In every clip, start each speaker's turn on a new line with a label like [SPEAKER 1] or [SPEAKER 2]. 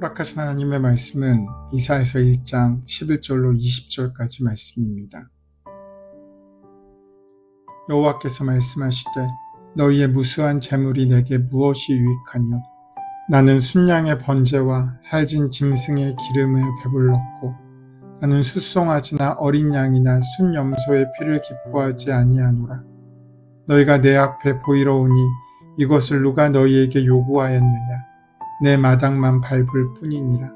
[SPEAKER 1] 허락하신 하나님의 말씀은 이사에서 1장 11절로 20절까지 말씀입니다. 여호와께서 말씀하시되 너희의 무수한 재물이 내게 무엇이 유익하뇨? 나는 순양의 번제와 살진 짐승의 기름에 배불렀고 나는 숫송아지나 어린 양이나 순염소의 피를 기뻐하지 아니하노라. 너희가 내 앞에 보이러 오니 이것을 누가 너희에게 요구하였느냐 내 마당만 밟을 뿐이니라.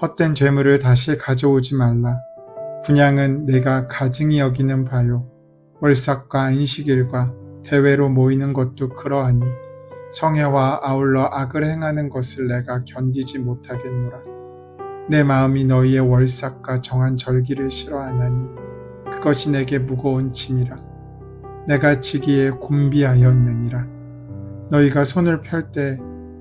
[SPEAKER 1] 헛된 죄물을 다시 가져오지 말라. 분양은 내가 가증히 여기는 바요. 월삭과 안식일과 대회로 모이는 것도 그러하니 성회와 아울러 악을 행하는 것을 내가 견디지 못하겠노라. 내 마음이 너희의 월삭과 정한 절기를 싫어하나니 그것이 내게 무거운 짐이라. 내가 지기에 곤비하였느니라. 너희가 손을 펼때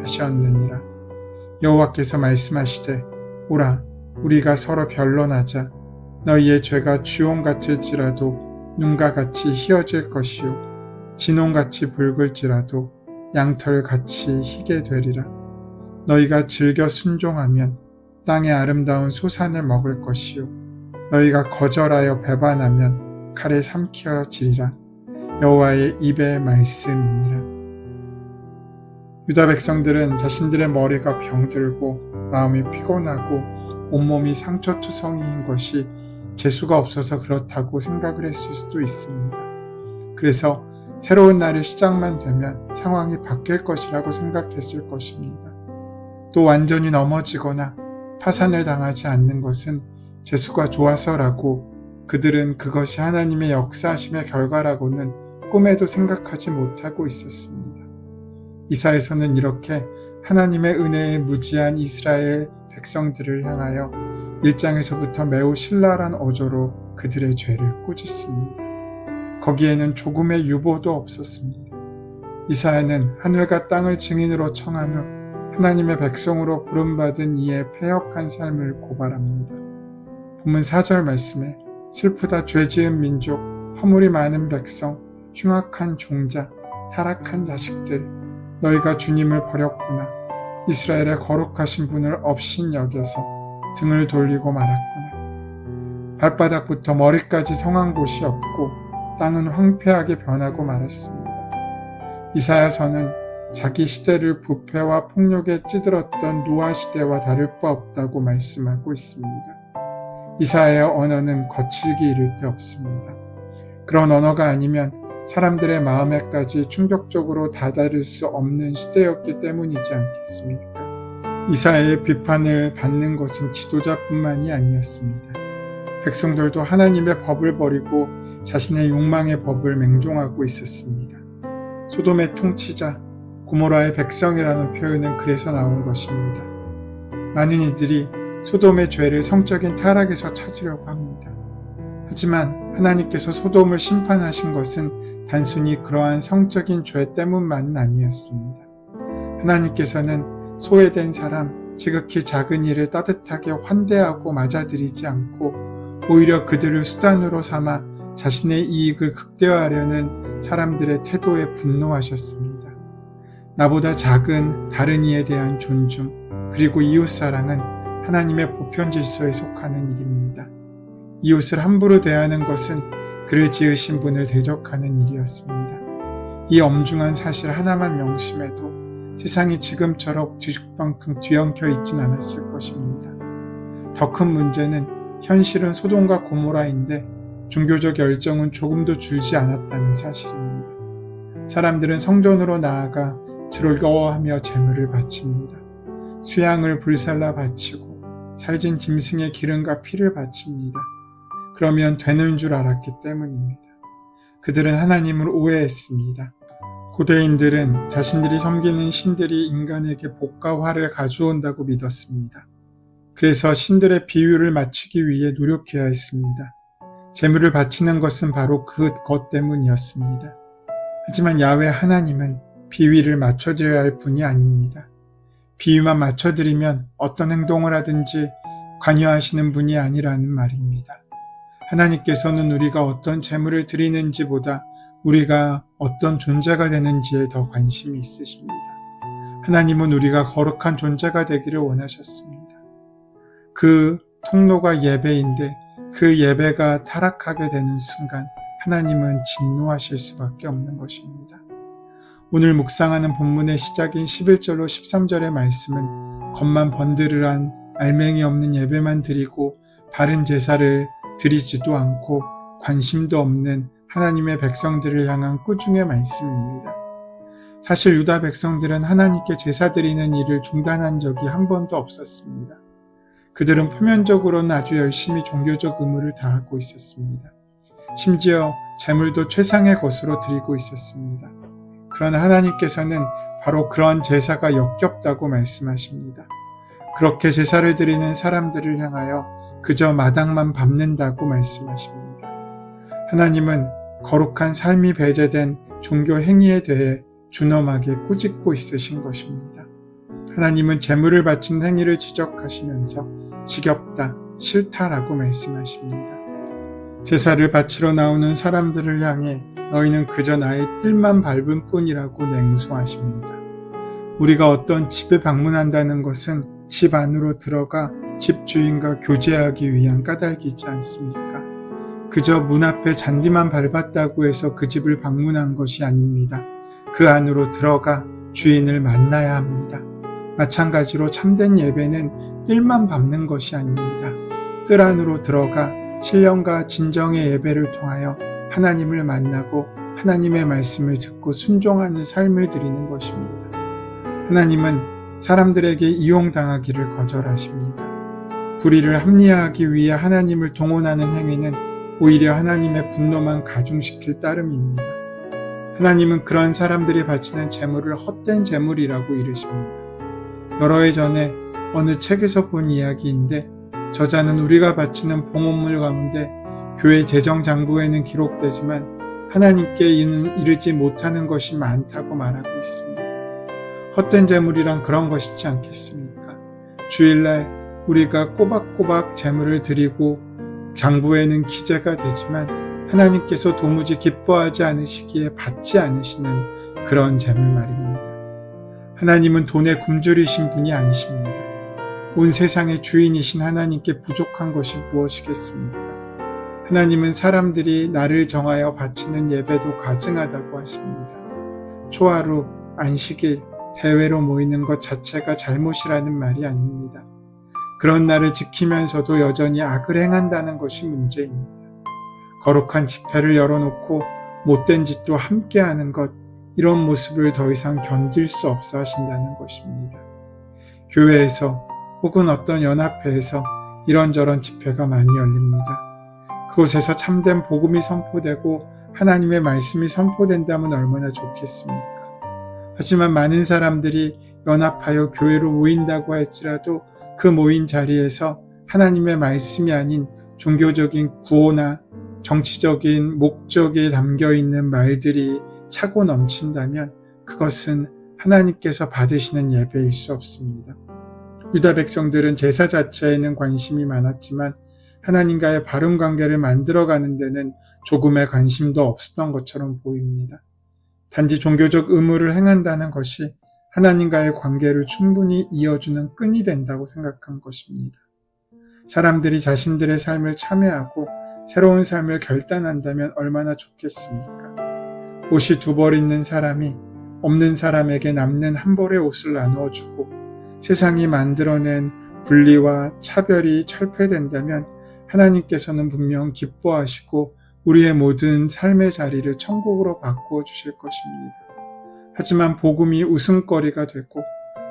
[SPEAKER 1] 하셨느니라. 여호와께서 말씀하시되 오라 우리가 서로 변론하자 너희의 죄가 주홍 같을지라도 눈과 같이 희어질 것이요 진홍같이 붉을지라도 양털 같이 희게 되리라. 너희가 즐겨 순종하면 땅의 아름다운 소산을 먹을 것이요 너희가 거절하여 배반하면 칼에 삼켜지리라. 여호와의 입의 말씀이니라. 유다 백성들은 자신들의 머리가 병들고 마음이 피곤하고 온몸이 상처투성이인 것이 재수가 없어서 그렇다고 생각을 했을 수도 있습니다. 그래서 새로운 날의 시작만 되면 상황이 바뀔 것이라고 생각했을 것입니다. 또 완전히 넘어지거나 파산을 당하지 않는 것은 재수가 좋아서라고 그들은 그것이 하나님의 역사하심의 결과라고는 꿈에도 생각하지 못하고 있었습니다. 이사에서는 이렇게 하나님의 은혜에 무지한 이스라엘 백성들을 향하여 1장에서부터 매우 신랄한 어조로 그들의 죄를 꾸짖습니다. 거기에는 조금의 유보도 없었습니다. 이사야는 하늘과 땅을 증인으로 청한 후 하나님의 백성으로 부름받은 이의 폐역한 삶을 고발합니다. 본문 4절 말씀에 슬프다 죄 지은 민족, 허물이 많은 백성, 흉악한 종자, 타락한 자식들, 너희가 주님을 버렸구나. 이스라엘의 거룩하신 분을 업신 여겨서 등을 돌리고 말았구나. 발바닥부터 머리까지 성한 곳이 없고 땅은 황폐하게 변하고 말았습니다. 이사야서는 자기 시대를 부패와 폭력에 찌들었던 노아 시대와 다를 바 없다고 말씀하고 있습니다. 이사야의 언어는 거칠기 이를 데 없습니다. 그런 언어가 아니면 사람들의 마음에까지 충격적으로 다다를 수 없는 시대였기 때문이지 않겠습니까? 이사야의 비판을 받는 것은 지도자뿐만이 아니었습니다. 백성들도 하나님의 법을 버리고 자신의 욕망의 법을 맹종하고 있었습니다. 소돔의 통치자, 고모라의 백성이라는 표현은 그래서 나온 것입니다. 많은 이들이 소돔의 죄를 성적인 타락에서 찾으려고 합니다. 하지만 하나님께서 소돔을 심판하신 것은 단순히 그러한 성적인 죄 때문만은 아니었습니다. 하나님께서는 소외된 사람, 지극히 작은 일을 따뜻하게 환대하고 맞아들이지 않고 오히려 그들을 수단으로 삼아 자신의 이익을 극대화하려는 사람들의 태도에 분노하셨습니다. 나보다 작은 다른 이에 대한 존중, 그리고 이웃사랑은 하나님의 보편 질서에 속하는 일입니다. 이웃을 함부로 대하는 것은 그를 지으신 분을 대적하는 일이었습니다. 이 엄중한 사실 하나만 명심해도 세상이 지금처럼 뒤죽방큼 뒤엉켜 있진 않았을 것입니다. 더 큰 문제는 현실은 소돔과 고모라인데 종교적 열정은 조금도 줄지 않았다는 사실입니다. 사람들은 성전으로 나아가 즐거워하며 재물을 바칩니다. 수양을 불살라 바치고 살진 짐승의 기름과 피를 바칩니다. 그러면 되는 줄 알았기 때문입니다. 그들은 하나님을 오해했습니다. 고대인들은 자신들이 섬기는 신들이 인간에게 복과 화를 가져온다고 믿었습니다. 그래서 신들의 비율을 맞추기 위해 노력해야 했습니다. 재물을 바치는 것은 바로 그것 때문이었습니다. 하지만 야외 하나님은 비위를 맞춰드려야 할 분이 아닙니다. 비위만 맞춰드리면 어떤 행동을 하든지 관여하시는 분이 아니라는 말입니다. 하나님께서는 우리가 어떤 재물을 드리는지보다 우리가 어떤 존재가 되는지에 더 관심이 있으십니다. 하나님은 우리가 거룩한 존재가 되기를 원하셨습니다. 그 통로가 예배인데 그 예배가 타락하게 되는 순간 하나님은 진노하실 수밖에 없는 것입니다. 오늘 묵상하는 본문의 시작인 11절로 13절의 말씀은 겉만 번드르한 알맹이 없는 예배만 드리고 바른 제사를 드리지도 않고 관심도 없는 하나님의 백성들을 향한 꾸중의 말씀입니다. 사실 유다 백성들은 하나님께 제사 드리는 일을 중단한 적이 한 번도 없었습니다. 그들은 표면적으로는 아주 열심히 종교적 의무를 다하고 있었습니다. 심지어 재물도 최상의 것으로 드리고 있었습니다. 그러나 하나님께서는 바로 그런 제사가 역겹다고 말씀하십니다. 그렇게 제사를 드리는 사람들을 향하여 그저 마당만 밟는다고 말씀하십니다. 하나님은 거룩한 삶이 배제된 종교 행위에 대해 준엄하게 꾸짖고 있으신 것입니다. 하나님은 재물을 바친 행위를 지적하시면서 지겹다, 싫다라고 말씀하십니다. 제사를 바치러 나오는 사람들을 향해 너희는 그저 나의 뜰만 밟은 뿐이라고 냉소하십니다. 우리가 어떤 집에 방문한다는 것은 집 안으로 들어가 집주인과 교제하기 위한 까닭이지 않습니까? 그저 문 앞에 잔디만 밟았다고 해서 그 집을 방문한 것이 아닙니다. 그 안으로 들어가 주인을 만나야 합니다. 마찬가지로 참된 예배는 뜰만 밟는 것이 아닙니다. 뜰 안으로 들어가 신령과 진정의 예배를 통하여 하나님을 만나고 하나님의 말씀을 듣고 순종하는 삶을 드리는 것입니다. 하나님은 사람들에게 이용당하기를 거절하십니다. 불의를 합리화하기 위해 하나님을 동원하는 행위는 오히려 하나님의 분노만 가중시킬 따름입니다. 하나님은 그런 사람들이 바치는 재물을 헛된 재물이라고 이르십니다. 여러 해 전에 어느 책에서 본 이야기인데 저자는 우리가 바치는 봉헌물 가운데 교회 재정 장부에는 기록되지만 하나님께 이르지 못하는 것이 많다고 말하고 있습니다. 헛된 재물이란 그런 것이지 않겠습니까? 주일날 우리가 꼬박꼬박 재물을 드리고 장부에는 기재가 되지만 하나님께서 도무지 기뻐하지 않으시기에 받지 않으시는 그런 재물 말입니다. 하나님은 돈의 굶주리신 분이 아니십니다. 온 세상의 주인이신 하나님께 부족한 것이 무엇이겠습니까? 하나님은 사람들이 나를 정하여 바치는 예배도 가증하다고 하십니다. 초하루, 안식일, 대회로 모이는 것 자체가 잘못이라는 말이 아닙니다. 그런 날을 지키면서도 여전히 악을 행한다는 것이 문제입니다. 거룩한 집회를 열어놓고 못된 짓도 함께 하는 것, 이런 모습을 더 이상 견딜 수 없어 하신다는 것입니다. 교회에서 혹은 어떤 연합회에서 이런저런 집회가 많이 열립니다. 그곳에서 참된 복음이 선포되고 하나님의 말씀이 선포된다면 얼마나 좋겠습니까? 하지만 많은 사람들이 연합하여 교회로 모인다고 할지라도 그 모인 자리에서 하나님의 말씀이 아닌 종교적인 구호나 정치적인 목적에 담겨 있는 말들이 차고 넘친다면 그것은 하나님께서 받으시는 예배일 수 없습니다. 유다 백성들은 제사 자체에는 관심이 많았지만 하나님과의 바른 관계를 만들어가는 데는 조금의 관심도 없었던 것처럼 보입니다. 단지 종교적 의무를 행한다는 것이 하나님과의 관계를 충분히 이어주는 끈이 된다고 생각한 것입니다. 사람들이 자신들의 삶을 참여하고 새로운 삶을 결단한다면 얼마나 좋겠습니까? 옷이 두 벌 있는 사람이 없는 사람에게 남는 한 벌의 옷을 나누어 주고 세상이 만들어낸 분리와 차별이 철폐된다면 하나님께서는 분명 기뻐하시고 우리의 모든 삶의 자리를 천국으로 바꾸어 주실 것입니다. 하지만 복음이 웃음거리가 되고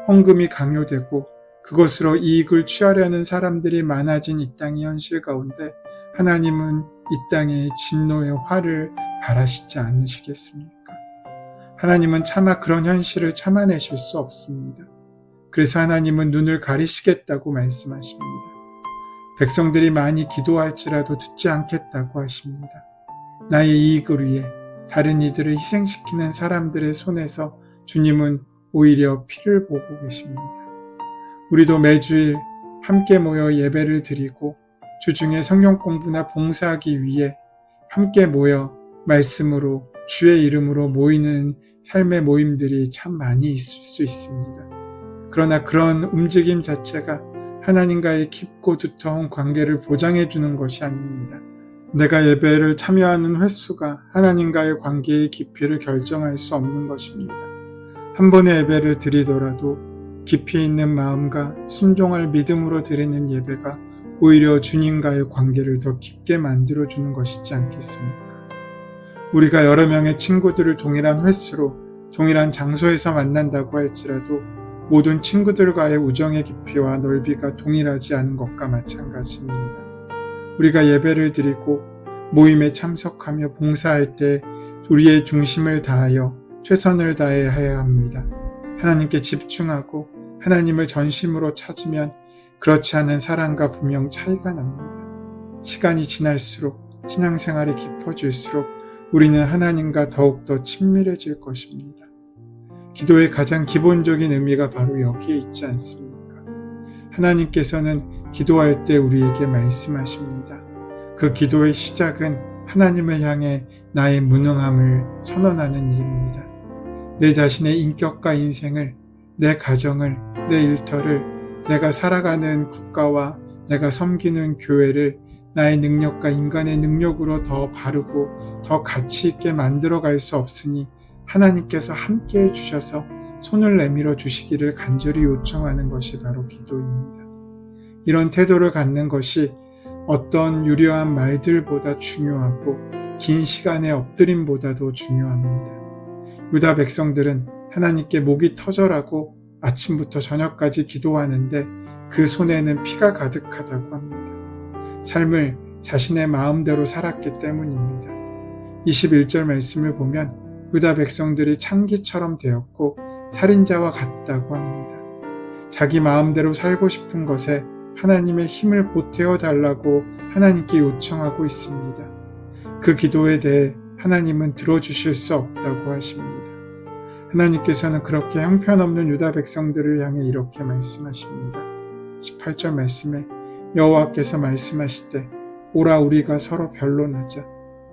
[SPEAKER 1] 헌금이 강요되고 그것으로 이익을 취하려는 사람들이 많아진 이 땅의 현실 가운데 하나님은 이 땅에 진노의 화를 바라시지 않으시겠습니까? 하나님은 차마 그런 현실을 참아내실 수 없습니다. 그래서 하나님은 눈을 가리시겠다고 말씀하십니다. 백성들이 많이 기도할지라도 듣지 않겠다고 하십니다. 나의 이익을 위해 다른 이들을 희생시키는 사람들의 손에서 주님은 오히려 피를 보고 계십니다. 우리도 매주일 함께 모여 예배를 드리고 주중에 성경 공부나 봉사하기 위해 함께 모여 말씀으로 주의 이름으로 모이는 삶의 모임들이 참 많이 있을 수 있습니다. 그러나 그런 움직임 자체가 하나님과의 깊고 두터운 관계를 보장해 주는 것이 아닙니다. 내가 예배를 참여하는 횟수가 하나님과의 관계의 깊이를 결정할 수 없는 것입니다. 한 번의 예배를 드리더라도 깊이 있는 마음과 순종할 믿음으로 드리는 예배가 오히려 주님과의 관계를 더 깊게 만들어 주는 것이지 않겠습니까? 우리가 여러 명의 친구들을 동일한 횟수로 동일한 장소에서 만난다고 할지라도 모든 친구들과의 우정의 깊이와 넓이가 동일하지 않은 것과 마찬가지입니다. 우리가 예배를 드리고 모임에 참석하며 봉사할 때 우리의 중심을 다하여 최선을 다해야 합니다. 하나님께 집중하고 하나님을 전심으로 찾으면 그렇지 않은 사랑과 분명 차이가 납니다. 시간이 지날수록 신앙생활이 깊어질수록 우리는 하나님과 더욱더 친밀해질 것입니다. 기도의 가장 기본적인 의미가 바로 여기에 있지 않습니까? 하나님께서는 기도할 때 우리에게 말씀하십니다. 그 기도의 시작은 하나님을 향해 나의 무능함을 선언하는 일입니다. 내 자신의 인격과 인생을, 내 가정을, 내 일터를, 내가 살아가는 국가와 내가 섬기는 교회를 나의 능력과 인간의 능력으로 더 바르고 더 가치 있게 만들어 갈 수 없으니 하나님께서 함께 해 주셔서 손을 내밀어 주시기를 간절히 요청하는 것이 바로 기도입니다. 이런 태도를 갖는 것이 어떤 유려한 말들보다 중요하고 긴 시간의 엎드림보다도 중요합니다. 유다 백성들은 하나님께 목이 터져라고 아침부터 저녁까지 기도하는데 그 손에는 피가 가득하다고 합니다. 삶을 자신의 마음대로 살았기 때문입니다. 21절 말씀을 보면 유다 백성들이 창기처럼 되었고 살인자와 같다고 합니다. 자기 마음대로 살고 싶은 것에 하나님의 힘을 보태어 달라고 하나님께 요청하고 있습니다. 그 기도에 대해 하나님은 들어주실 수 없다고 하십니다. 하나님께서는 그렇게 형편없는 유다 백성들을 향해 이렇게 말씀하십니다. 18절 말씀에 여호와께서 말씀하시되 오라 우리가 서로 변론하자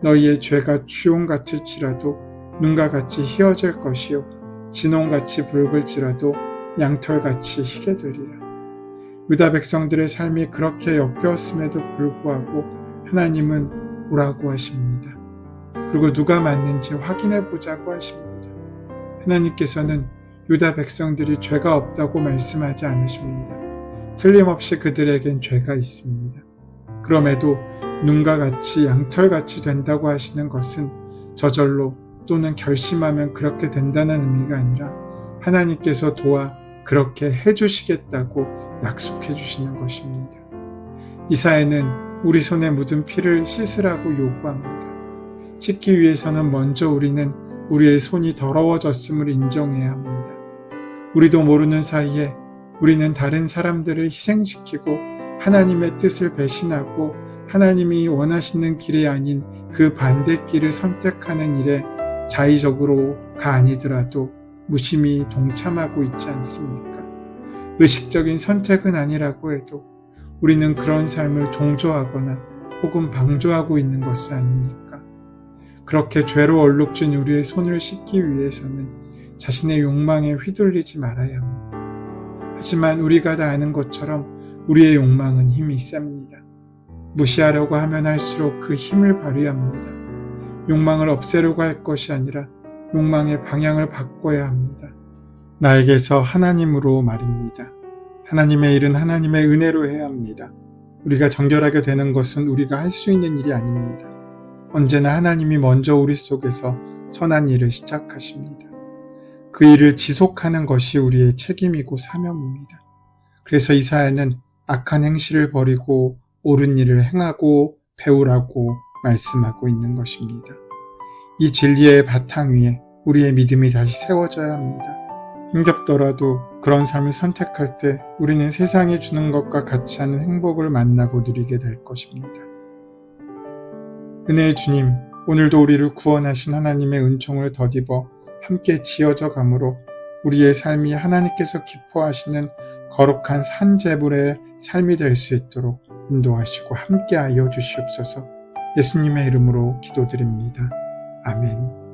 [SPEAKER 1] 너희의 죄가 주홍 같을지라도 눈과 같이 희어질 것이요 진홍같이 붉을지라도 양털같이 희게 되리라. 유다 백성들의 삶이 그렇게 역겨웠음에도 불구하고 하나님은 오라고 하십니다. 그리고 누가 맞는지 확인해 보자고 하십니다. 하나님께서는 유다 백성들이 죄가 없다고 말씀하지 않으십니다. 틀림없이 그들에겐 죄가 있습니다. 그럼에도 눈과 같이 양털같이 된다고 하시는 것은 저절로 또는 결심하면 그렇게 된다는 의미가 아니라 하나님께서 도와 그렇게 해주시겠다고 약속해 주시는 것입니다. 이사에는 우리 손에 묻은 피를 씻으라고 요구합니다. 씻기 위해서는 먼저 우리는 우리의 손이 더러워졌음을 인정해야 합니다. 우리도 모르는 사이에 우리는 다른 사람들을 희생시키고 하나님의 뜻을 배신하고 하나님이 원하시는 길이 아닌 그 반대 길을 선택하는 일에 자의적으로가 아니더라도 무심히 동참하고 있지 않습니까? 의식적인 선택은 아니라고 해도 우리는 그런 삶을 동조하거나 혹은 방조하고 있는 것이 아닙니까? 그렇게 죄로 얼룩진 우리의 손을 씻기 위해서는 자신의 욕망에 휘둘리지 말아야 합니다. 하지만 우리가 다 아는 것처럼 우리의 욕망은 힘이 셉니다. 무시하려고 하면 할수록 그 힘을 발휘합니다. 욕망을 없애려고 할 것이 아니라 욕망의 방향을 바꿔야 합니다. 나에게서 하나님으로 말입니다. 하나님의 일은 하나님의 은혜로 해야 합니다. 우리가 정결하게 되는 것은 우리가 할 수 있는 일이 아닙니다. 언제나 하나님이 먼저 우리 속에서 선한 일을 시작하십니다. 그 일을 지속하는 것이 우리의 책임이고 사명입니다. 그래서 이사야는 악한 행실을 버리고 옳은 일을 행하고 배우라고 말씀하고 있는 것입니다. 이 진리의 바탕 위에 우리의 믿음이 다시 세워져야 합니다. 힘겹더라도 그런 삶을 선택할 때 우리는 세상이 주는 것과 같이 하는 행복을 만나고 누리게 될 것입니다. 은혜의 주님, 오늘도 우리를 구원하신 하나님의 은총을 덧입어 함께 지어져 가므로 우리의 삶이 하나님께서 기뻐하시는 거룩한 산제불의 삶이 될 수 있도록 인도하시고 함께하여 주시옵소서 예수님의 이름으로 기도드립니다. 아멘.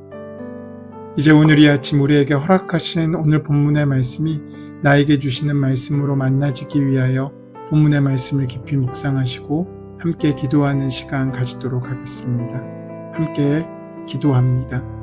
[SPEAKER 1] 이제 오늘 이 아침 우리에게 허락하신 오늘 본문의 말씀이 나에게 주시는 말씀으로 만나지기 위하여 본문의 말씀을 깊이 묵상하시고 함께 기도하는 시간 가지도록 하겠습니다. 함께 기도합니다.